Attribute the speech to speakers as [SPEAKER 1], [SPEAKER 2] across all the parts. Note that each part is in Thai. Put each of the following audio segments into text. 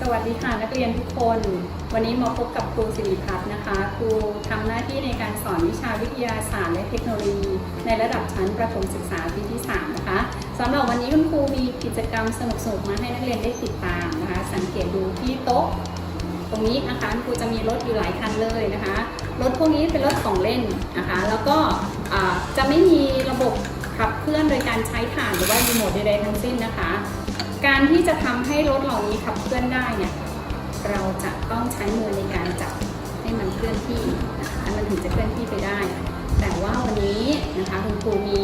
[SPEAKER 1] สวัสดีค่ะนักเรียนทุกคน วันนี้มาพบกับครูสิริพัฒน์นะคะ ครูทำหน้าที่ในการสอนวิชาวิทยาศาสตร์และเทคโนโลยี ในระดับชั้นประถมศึกษาปีที่ 3 นะคะสำหรับวันนี้คุณครูมีกิจกรรมสนุกๆมาให้นักเรียนได้ติดตามนะคะ สังเกตดูที่โต๊ะ ตรงนี้นะคะครูจะมีรถอยู่หลายคันเลยนะคะรถพวกนี้เป็นรถของเล่นนะคะ แล้วก็จะไม่มีระบบขับเคลื่อนโดยการใช้ถ่านหรือว่ารีโมทใดๆทั้งสิ้นนะคะ การที่จะทำให้รถเหล่านี้ขับเคลื่อนได้เนี่ยเราจะต้องใช้มือในการจับให้มันเคลื่อนที่นะคะมันถึงจะเคลื่อนที่ไปได้ แต่ว่าวันนี้นะคะคุณครูมี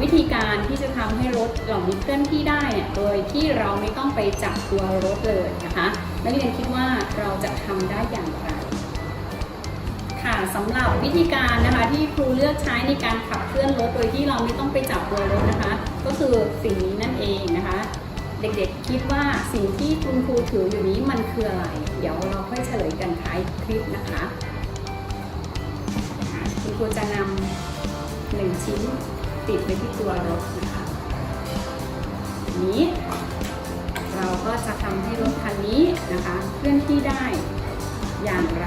[SPEAKER 1] วิธีการที่จะทำให้รถเหล่านี้เคลื่อนที่ได้เนี่ยโดยที่เราไม่ต้องไปจับตัวรถเลยนะคะนักเรียนคิดว่าเราจะทำได้อย่างไรค่ะสำหรับวิธีการนะคะที่ครูเลือกใช้ในการขับเคลื่อนรถโดยที่เราไม่ต้องไปจับตัวรถนะคะ ก็คือสิ่งนี้นั่นเองนะคะ เด็กๆ คิดว่าสิ่งที่คุณครูถืออยู่นี้มันคืออะไร เดี๋ยวเราค่อยเฉลยกันท้ายคลิปนะคะ คุณครูจะนำหนึ่งชิ้นติดไปที่ตัวรถนะคะนี้ เราก็จะทำให้รถคันนี้นะคะ เคลื่อนที่ได้อย่างไร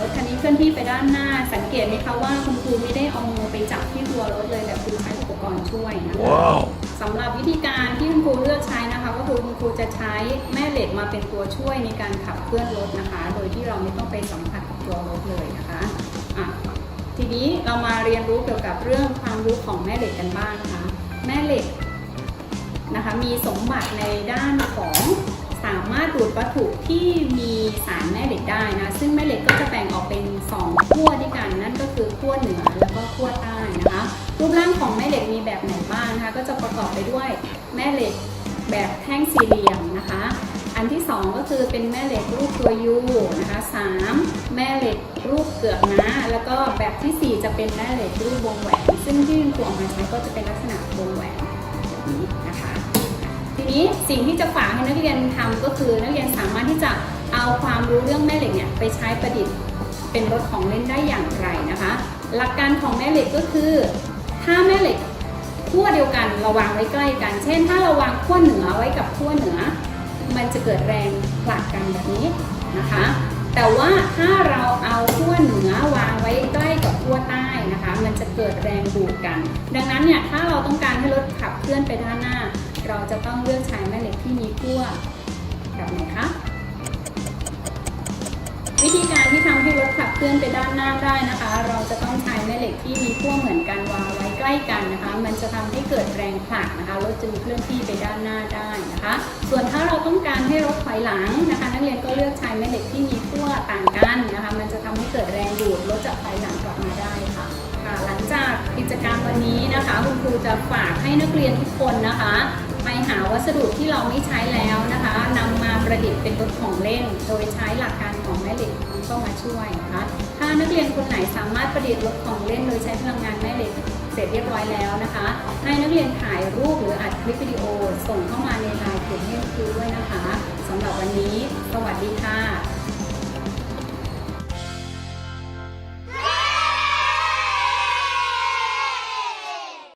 [SPEAKER 1] รถคันนี้เคลื่อนที่ไปด้านหน้า สังเกตไหมคะว่าคุณครูไม่ได้เอามือไปจับที่ตัวรถเลยแต่ครูใช้อุปกรณ์ช่วยนะคะ
[SPEAKER 2] Wow.
[SPEAKER 1] สำหรับวิธีการที่คุณครูเลือกใช้นะคะ ก็คือคุณครูจะใช้แม่เหล็กมาเป็นตัวช่วยในการขับเคลื่อนรถนะคะ โดยที่เราไม่ต้องไปสัมผัสกับตัวรถเลยนะคะอะทีนี้เรามาเรียนรู้เกี่ยวกับเรื่องความรู้ของแม่เหล็กกันบ้างนะคะ แม่เหล็กนะคะมีสมบัติในด้านของสามารถดูดวัตถุที่มีสารแม่เหล็กได้นะ ซึ่งแม่เหล็กก็จะแบ่งออกเป็น2ขั้วด้วยกัน นั่นก็คือขั้วเหนือแล้วก็ขั้วใต้นะคะ รูปร่างของแม่เหล็กมีแบบไหนบ้างนะคะ ก็จะประกอบไปด้วยแม่เหล็กแบบแท่งสี่เหลี่ยมนะคะ อันที่ 2 ก็คือเป็นแม่เหล็กรูปตัวยูนะคะสามแม่เหล็กรูปเกือกนะแล้วก็แบบทีสี่ 4 จะเป็นแม่เหล็กรูปวงแหวน ซึ่งที่คุณครูออกมาใช้ก็จะเป็นลักษณะวงแหวนแบบนี้นะคะ ทีนี้สิ่งที่จะฝากให้นักเรียนทำก็คือนักเรียนสามารถที่จะเอาความรู้เรื่องแม่เหล็กเนี่ยไปใช้ประดิษฐ์เป็นรถของเล่นได้อย่างไรนะคะ หลักการของแม่เหล็กก็คือ ถ้าแม่เหล็กขั้วเดียวกันเราวางไว้ใกล้กัน เช่น ถ้าเราวางขั้วเหนือไว้กับขั้วเหนือ มันจะเกิดแรงผลักกันแบบนี้นะคะ แต่ว่าถ้าเราเอาขั้วเหนือวางไว้ใกล้กับขั้วใต้นะคะ มันจะเกิดแรงดูดกัน ดังนั้นเนี่ยถ้าเราต้องการให้รถขับเคลื่อนไปด้านหน้า เราจะต้องเลือกใช้แม่เหล็กที่มีขั้วแบบไหนคะ วิธีการที่ทำให้รถขับเคลื่อนไปด้านหน้าได้นะคะ เราจะต้องใช้แม่เหล็กที่มีขั้วเหมือนกันวางไว้ใกล้กันนะคะ มันจะทำให้เกิดแรงผลักนะคะรถจึงเคลื่อนที่ไปด้านหน้าได้นะคะ ส่วนถ้าเราต้องการให้รถถอยหลังนะคะ นักเรียนก็เลือกใช้แม่เหล็กที่มีขั้วต่างกันนะคะ มันจะทำให้เกิดแรงดูดรถจะถอยหลังกลับมาได้ค่ะหลังจากกิจกรรมวันนี้นะคะ คุณครูจะฝากให้นักเรียนทุกคนนะคะ ไปหาวัสดุที่เราไม่ใช้แล้วนะคะนำมาประดิษฐ์เป็นรถของเล่น โดยใช้หลักการของแม่เหล็กเข้ามาช่วยนะคะถ้านักเรียนคนไหนสามารถประดิษฐ์รถของเล่น โดยใช้พลังงานแม่เหล็กเสร็จเรียบร้อยแล้วนะคะ ให้นักเรียนถ่ายรูปหรืออัดคลิปวิดีโอส่งเข้ามาในไลน์กลุ่มให้ครูด้วยนะคะสำหรับวันนี้ สวัสดีค่ะ